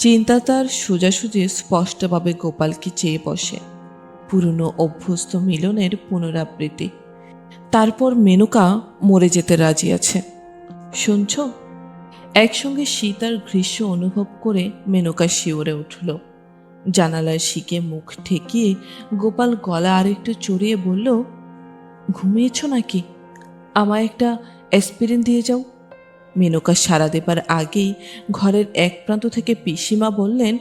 চিন্তা তার সোজাসুজি স্পষ্টভাবে গোপালকে চেয়ে বসে। পুরনো অভ্যস্ত মিলনের পুনরাবৃত্তি। তারপর মেনকা মরে যেতে রাজি আছে। শুনছ? একসঙ্গে শীত আর গ্রীষ্ম অনুভব করে মেনকা শিওরে উঠল। জানালার শিকে মুখ ঠেকিয়ে গোপাল গলা আর একটু চড়িয়ে বলল, ঘুমিয়েছ নাকি? আমায় একটা অ্যাসপিরিন দিয়ে যাও। মেনকা সারা দেবার আগেই ঘরের এক প্রান্ত থেকে পিসিমা বললেন,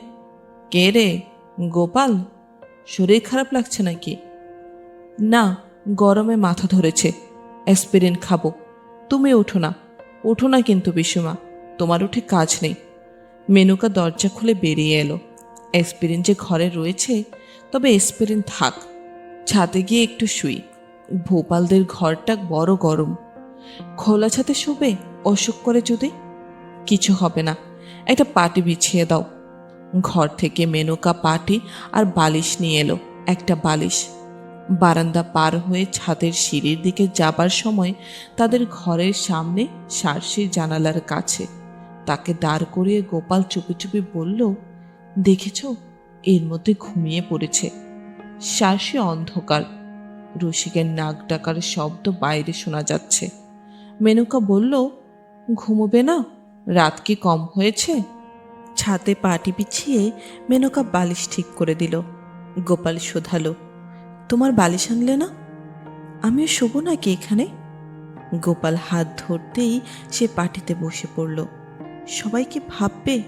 কে রে? গোপাল? শরীর খারাপ লাগছে নাকি? না, গরমে মাথা ধরেছে। অ্যাসপিরিন খাব। তুমি ওঠো না। ওঠো না কিন্তু পিসিমা। তোমার উঠে কাজ নেই। মেনুকা দরজা খুলে বেরিয়ে এলো। অ্যাসপিরিন যে ঘরে রয়েছে, তবে অ্যাসপিরিন থাক। ছাদে গিয়ে একটু শুই। ভোপালদের ঘরটা বড় গরম। খোলা ছাতে শোবে? অসুখ করে যদি? কিছু হবে না। একটা পাটি বিছিয়ে দাও। ঘর থেকে মেনকা পাটি আর বালিশ নিয়ে এলো, একটা বালিশ। বারান্দা পার হয়ে ছাদের সিঁড়ির দিকে যাবার সময় তাদের ঘরের সামনে সারসির জানালার কাছে। তাকে দাঁড় করিয়ে গোপাল চুপি চুপি বলল, দেখেছ, এর মধ্যে ঘুমিয়ে পড়েছে। সারসি অন্ধকার। রসিকের নাক ডাকার শব্দ বাইরে শোনা যাচ্ছে। মেনুকা বলল ঘুমোবে না? রাত কি কম হয়েছে? ছাতে পাটি বিছিয়ে মেনকা বালিশ ঠিক করে দিল। গোপাল শোধালো, তোমার বালিশ আনলে না? আমিও শোবো নাকি এখানে? গোপাল হাত ধরতেই সে পাটিতে বসে পড়ল। সবাই কি ভাববে?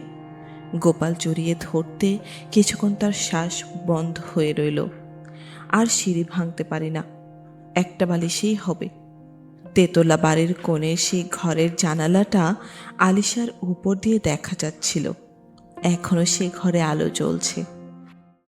গোপাল জড়িয়ে ধরতে কিছুক্ষণ তার শ্বাস বন্ধ হয়ে রইল। আর সিঁড়ি ভাঙতে পারি না। একটা বালিশেই হবে। তেতলা বাড়ির কোণে সেই ঘরের জানালাটা আলিশার উপর দিয়ে দেখা যাচ্ছিল। এখনও সে ঘরে আলো জ্বলছে।